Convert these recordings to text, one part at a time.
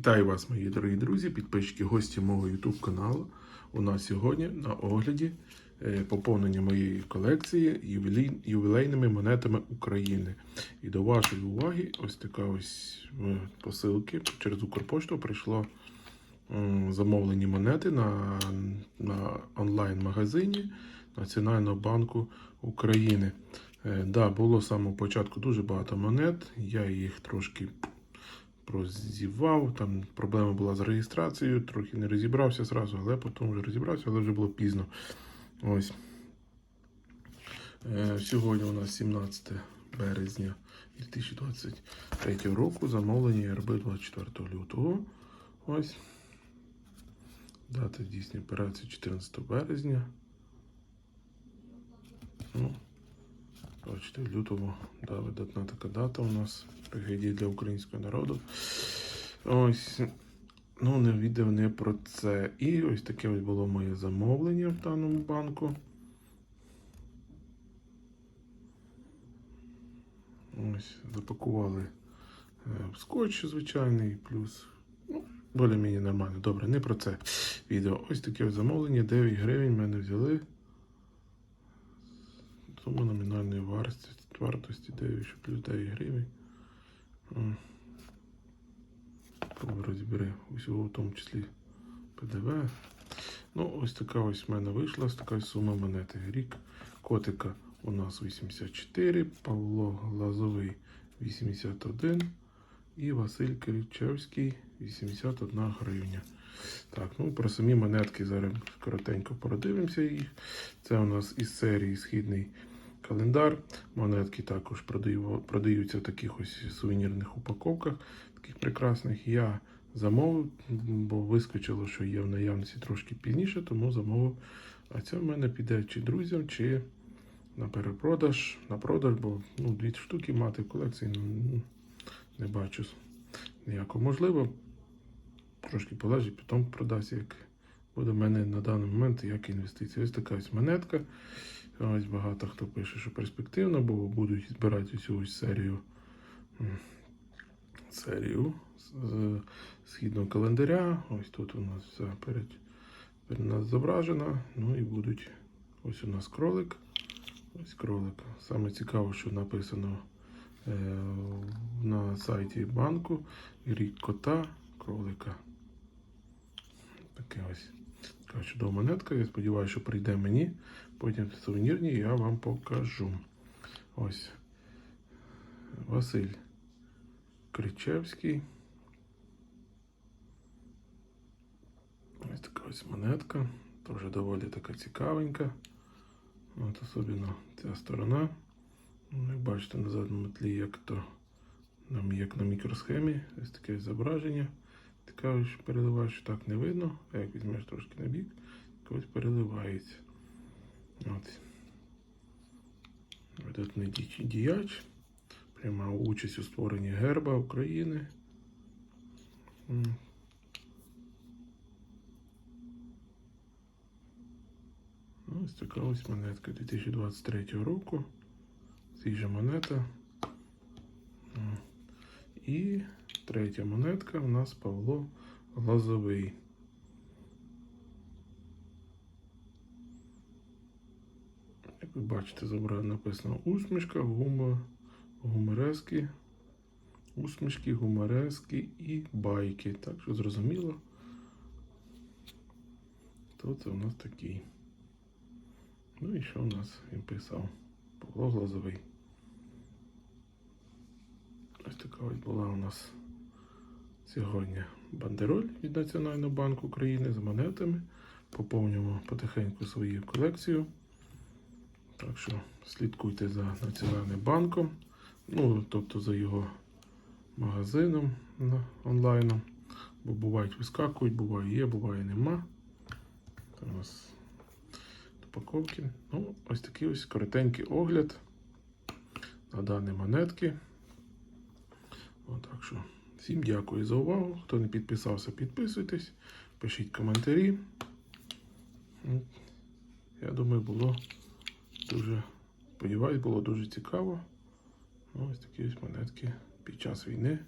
Вітаю вас, мої дорогі друзі, підписчики, гості мого YouTube каналу. У нас сьогодні на огляді е, поповнення моєї колекції ювілейними монетами України. І до вашої уваги ось така ось е, посилки. Через Укрпошту прийшло замовлені монети на, на онлайн-магазині Національного банку України. Е, Да, було з самого початку дуже багато монет. Я їх трошки прозівав. Там проблема була з реєстрацією, трохи не розібрався зразу, але потім вже розібрався, але вже було пізно. Ось. Е, Сьогодні у нас 17 березня 2023 року. Замовлення РБ 24 лютого. Ось. Дата здійснення операції 14 березня. Ну, 24 лютого, да, видатна така дата у нас. Трагедія для українського народу. Ось. Ну, не відео не про це. І ось таке ось було моє замовлення в даному банку. Ось, запакували е, скотч звичайний, плюс. Ну, більш-менш нормально. Добре, не про це відео. Ось таке замовлення. 9 гривень мене взяли. Сума номінальної вартості, вартості 9 що плюс 9 гривень. М. Розбери усього, в тому числі ПДВ. Ну, ось така ось в мене вийшла, ось така сума монети. Рік котика у нас 84, Павло Глазовий 81 і Василь Кричевський 81 гривня. Так, ну про самі монетки зараз коротенько продивимося їх. Це у нас із серії Східний календар. Монетки також продаються в таких ось сувенірних упаковках, таких прекрасних. Я замовив, бо вискочило, що є в наявності трошки пізніше, тому замовив. А це в мене піде чи друзям, чи на перепродаж, на продаж, бо ну, дві штуки мати в колекції ну, не бачу ніякого. Можливо, трошки полежить, потім продасть, як буде в мене на даний момент як інвестиція. Ось така ось монетка. Ось багато хто пише, що перспективно, бо будуть збирати цю ось серію серію східного календаря. Ось тут у нас все перед, перед нас зображено. Ну і будуть ось у нас кролик. Ось кролик. Саме цікаво, що написано е, на сайті банку. Рік кота, кролика. Таке ось. Така чудова монетка. Я сподіваюся, що прийде мені. Потім сувенірні я вам покажу. Ось. Василь Кричевський. Ось така ось монетка. Теж доволі така цікавенька. От особливо ця сторона. Ну, Як бачите, на задньому тлі, як то як на мікросхемі, ось таке зображення. Ось переливаєш, що так не видно, а як візьмеш трошки на бік, ось переливається. От. Видатний діяч. Приймав участь у створенні герба України. Ось така ось монетка 2023 року. Свіжа монета. І третя монетка у нас Павло Лазовий. Як ви бачите, забрано написано усмішка, гумор, гуморески, усмішки, гуморески і байки. Так що зрозуміло. То це у нас такий. Ну і що у нас він писав? Павло Глазовий. Ось така ось була у нас сьогодні бандероль від Національного банку України з монетами. Поповнюємо потихеньку свою колекцію. Так що слідкуйте за Національним банком, ну, тобто за його магазином онлайном. Бо бувають вискакують, буває є, буває нема. Це у нас упаковки. Ну, ось такий ось коротенький огляд на дані монетки. От, так що всім дякую за увагу. Хто не підписався, підписуйтесь, пишіть коментарі. Я думаю, було дуже, сподіваюсь, було дуже цікаво. Ну, Ось такі ось монетки під час війни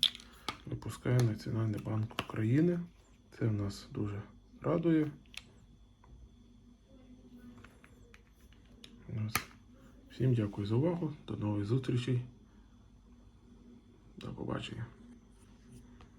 випускає Національний банк України. Це нас дуже радує. Всім дякую за увагу. До нових зустрічей. До побачення.